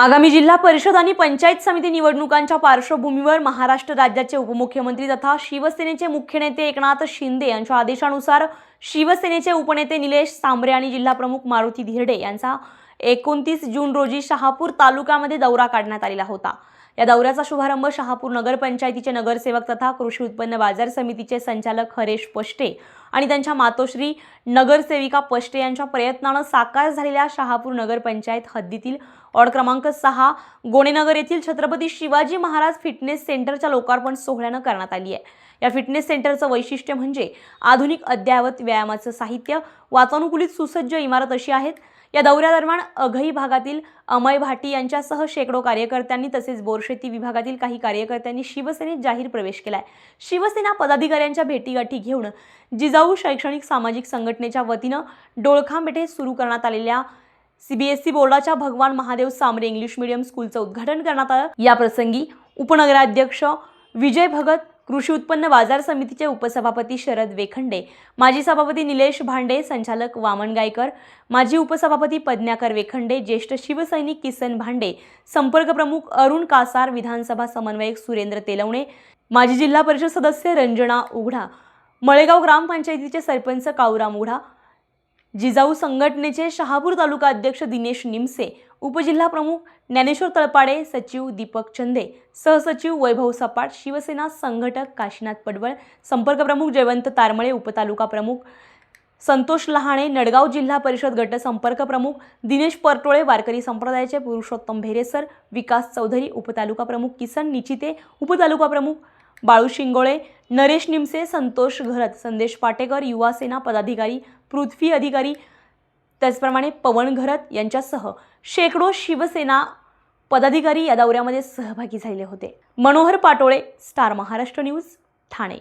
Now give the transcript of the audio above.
आगामी जिल्हा परिषद आणि पंचायत समिती निवडणुकांच्या पार्श्वभूमीवर महाराष्ट्र राज्याचे उपमुख्यमंत्री तथा शिवसेनेचे मुख्य नेते एकनाथ शिंदे यांच्या आदेशानुसार शिवसेनेचे उपनेते निलेश सांबरे आणि जिल्हाप्रमुख मारुती धिरडे यांचा एकोणतीस जून रोजी शहापूर तालुक्यामध्ये दौरा काढण्यात आलेला होता. या दौऱ्याचा शुभारंभ शहापूर नगरपंचायतीचे नगरसेवक तथा कृषी उत्पन्न बाजार समितीचे संचालक हरेश पष्टे आणि त्यांच्या मातोश्री नगरसेविका पष्टे यांच्या प्रयत्नानं साकार झालेल्या शहापूर नगरपंचायत हद्दीतील वॉर्ड क्रमांक सहा गोणेनगर येथील छत्रपती शिवाजी महाराज फिटनेस सेंटरच्या लोकार्पण सोहळ्यानं करण्यात आली आहे. या फिटनेस सेंटरचं वैशिष्ट्य म्हणजे आधुनिक अद्ययावत व्यायामाचं साहित्य वातानुकूलित सुसज्ज इमारत अशी आहेत. या दौऱ्यादरम्यान अघई भागातील अमय भाटी यांच्यासह शेकडो कार्यकर्त्यांनी तसेच बोरशेती विभागातील काही कार्यकर्त्यांनी शिवसेनेत जाहीर प्रवेश केलाय. शिवसेना पदाधिकाऱ्यांच्या भेटीगाठी घेऊन जिजाऊ शैक्षणिक सामाजिक संघटनेच्या वतीनं डोळखांबेठे सुरू करण्यात आलेल्या सीबीएसई बोर्डाच्या भगवान महादेव सामरे इंग्लिश मीडियम स्कूलचं उद्घाटन करण्यात आलं. या प्रसंगी उपनगराध्यक्ष विजय भगत कृषी उत्पन्न बाजार समितीचे उपसभापती शरद वेखंडे माजी सभापती निलेश भांडे संचालक वामन गायकर माजी उपसभापती पद्म्याकर वेखंडे ज्येष्ठ शिवसैनिक किसन भांडे संपर्क प्रमुख अरुण कासार विधानसभा समन्वयक सुरेंद्र तेलवणे माजी जिल्हा परिषद सदस्य रंजना उघडा मळेगाव ग्रामपंचायतीचे सरपंच काऊराम उघडा जिजाऊ संघटनेचे शहापूर तालुका अध्यक्ष दिनेश निमसे उपजिल्हाप्रमुख ज्ञानेश्वर तळपाडे सचिव दीपक चंदे सहसचिव वैभव सपाट शिवसेना संघटक काशीनाथ पडवळ संपर्क प्रमुख जयवंत तारमळे उपतालुका प्रमुख संतोष लहाणे नडगाव जिल्हा परिषद गट संपर्क प्रमुख दिनेश परटोळे वारकरी संप्रदायाचे पुरुषोत्तम भेरेसर विकास चौधरी उपतालुका प्रमुख किसन निचिते उपतालुका प्रमुख बाळू शिंगोळे नरेश निमसे संतोष घरत संदेश पाटेकर युवासेना पदाधिकारी पृथ्वी अधिकारी त्याचप्रमाणे पवन घरत यांच्यासह शेकडो शिवसेना पदाधिकारी या दौऱ्यामध्ये सहभागी झाले होते. Manohar Patole star Maharashtra news Thane.